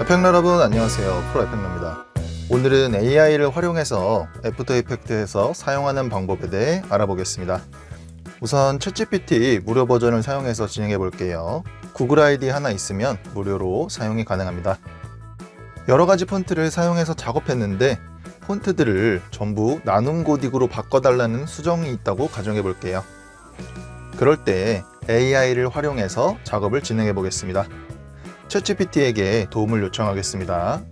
에펙 여러분 안녕하세요. 프로 에펙입니다. 오늘은 AI를 활용해서 애프터 이펙트에서 사용하는 방법에 대해 알아보겠습니다. 우선 챗GPT 무료 버전을 사용해서 진행해 볼게요. 구글 아이디 하나 있으면 무료로 사용이 가능합니다. 여러 가지 폰트를 사용해서 작업했는데 폰트들을 전부 나눔 고딕으로 바꿔달라는 수정이 있다고 가정해 볼게요. 그럴 때 AI를 활용해서 작업을 진행해 보겠습니다 챗GPT에게 도움을 요청하겠습니다.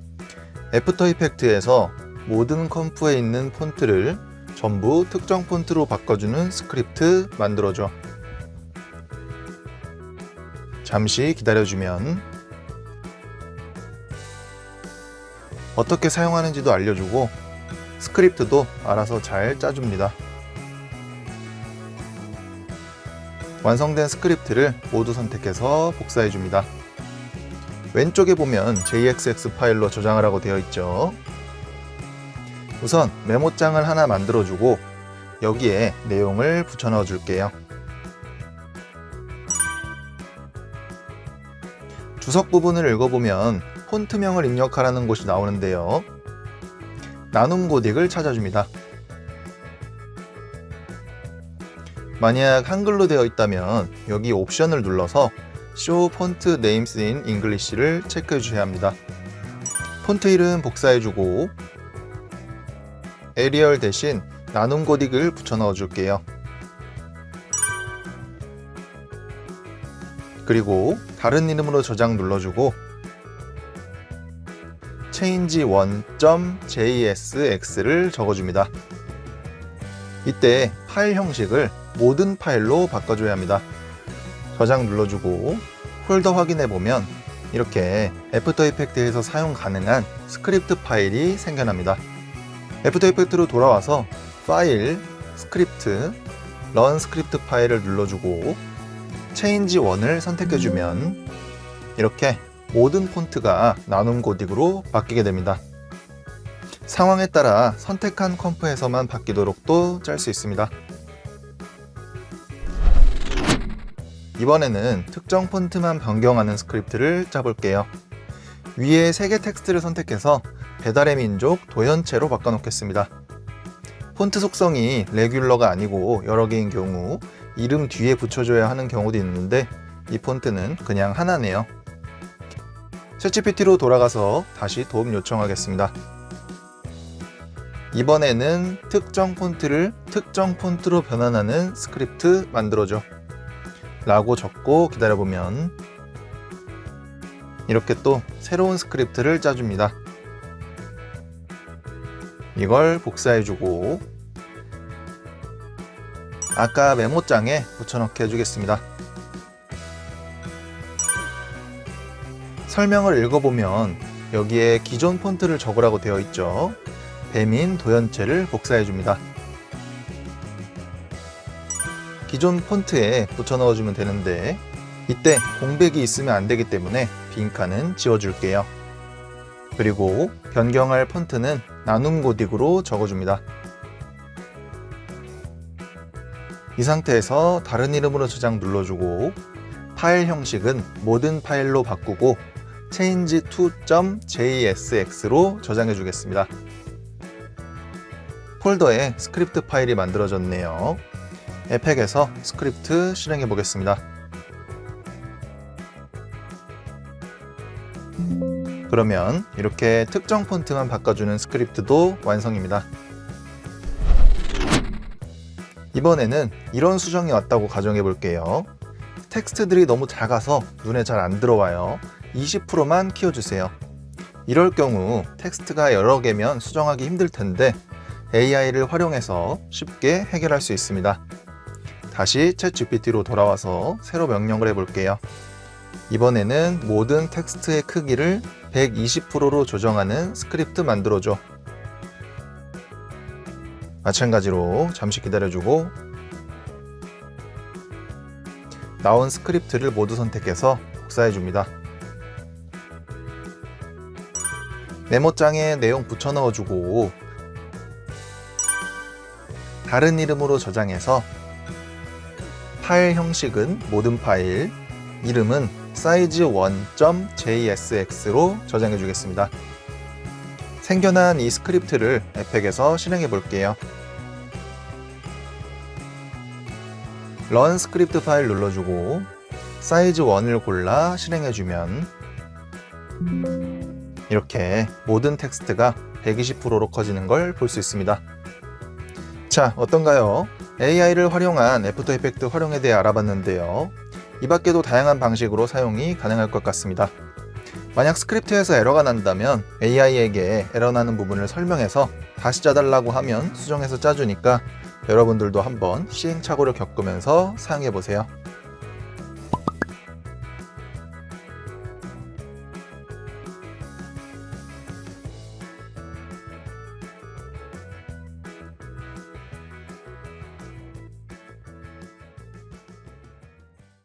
애프터 이펙트에서 모든 컴프에 있는 폰트를 전부 특정 폰트로 바꿔주는 스크립트 만들어줘. 잠시 기다려주면 어떻게 사용하는지도 알려주고 스크립트도 알아서 잘 짜줍니다. 완성된 스크립트를 모두 선택해서 복사해 줍니다. 왼쪽에 보면 JXX 파일로 저장을 하고 되어 있죠. 우선 메모장을 하나 만들어주고 여기에 내용을 붙여 넣어 줄게요. 주석 부분을 읽어보면 폰트명을 입력하라는 곳이 나오는데요. 나눔 고딕을 찾아줍니다. 만약 한글로 되어 있다면 여기 옵션을 눌러서 Show Font Names in English를 체크해 주셔야 합니다. 폰트 이름 복사해 주고 에리얼 대신 나눔 고딕을 붙여 넣어 줄게요. 그리고 다른 이름으로 저장 눌러주고 change 1.jsx를 적어줍니다. 이때 파일 형식을 모든 파일로 바꿔줘야 합니다. 저장 눌러주고 폴더 확인해 보면 이렇게 애프터 이펙트에서 사용 가능한 스크립트 파일이 생겨납니다. 애프터 이펙트로 돌아와서 파일, 스크립트, 런 스크립트 파일을 눌러주고 체인지 1을 선택해주면 이렇게 모든 폰트가 나눔 고딕으로 바뀌게 됩니다. 상황에 따라 선택한 컴프에서만 바뀌도록도 짤 수 있습니다. 이번에는 특정 폰트만 변경하는 스크립트를 짜볼게요. 위에 세개 텍스트를 선택해서 배달의 민족 도연체로 바꿔놓겠습니다. 폰트 속성이 레귤러가 아니고 여러 개인 경우 이름 뒤에 붙여줘야 하는 경우도 있는데 이 폰트는 그냥 하나네요. 챗GPT로 돌아가서 다시 도움 요청하겠습니다. 이번에는 특정 폰트를 특정 폰트로 변환하는 스크립트 만들어줘. 라고 적고 기다려보면 이렇게 또 새로운 스크립트를 짜줍니다. 이걸 복사해주고 아까 메모장에 붙여넣기 해주겠습니다. 설명을 읽어보면 여기에 기존 폰트를 적으라고 되어 있죠. 배민 도연체를 복사해줍니다. 기존 폰트에 붙여 넣어주면 되는데 이때 공백이 있으면 안 되기 때문에 빈칸은 지워줄게요. 그리고 변경할 폰트는 나눔 고딕으로 적어줍니다. 이 상태에서 다른 이름으로 저장 눌러주고 파일 형식은 모든 파일로 바꾸고 change to.jsx로 저장해 주겠습니다. 폴더에 스크립트 파일이 만들어졌네요. 에펙에서 스크립트 실행해 보겠습니다. 그러면 이렇게 특정 폰트만 바꿔주는 스크립트도 완성입니다. 이번에는 이런 수정이 왔다고 가정해 볼게요. 텍스트들이 너무 작아서 눈에 잘 안 들어와요. 20%만 키워주세요. 이럴 경우 텍스트가 여러 개면 수정하기 힘들 텐데 AI를 활용해서 쉽게 해결할 수 있습니다. 다시 챗 GPT로 돌아와서 새로 명령을 해볼게요. 이번에는 모든 텍스트의 크기를 120%로 조정하는 스크립트 만들어줘. 마찬가지로 잠시 기다려주고 나온 스크립트를 모두 선택해서 복사해줍니다. 메모장에 내용 붙여 넣어주고 다른 이름으로 저장해서 파일 형식은 모든 파일, 이름은 사이즈 1.jsx로 저장해 주겠습니다. 생겨난 이 스크립트를 에펙에서 실행해 볼게요. 런 스크립트 파일 눌러주고 사이즈 1을 골라 실행해주면 이렇게 모든 텍스트가 120%로 커지는 걸 볼 수 있습니다. 자, 어떤가요? AI를 활용한 애프터 이펙트 활용에 대해 알아봤는데요. 이 밖에도 다양한 방식으로 사용이 가능할 것 같습니다. 만약 스크립트에서 에러가 난다면 AI에게 에러 나는 부분을 설명해서 다시 짜달라고 하면 수정해서 짜주니까 여러분들도 한번 시행착오를 겪으면서 사용해 보세요.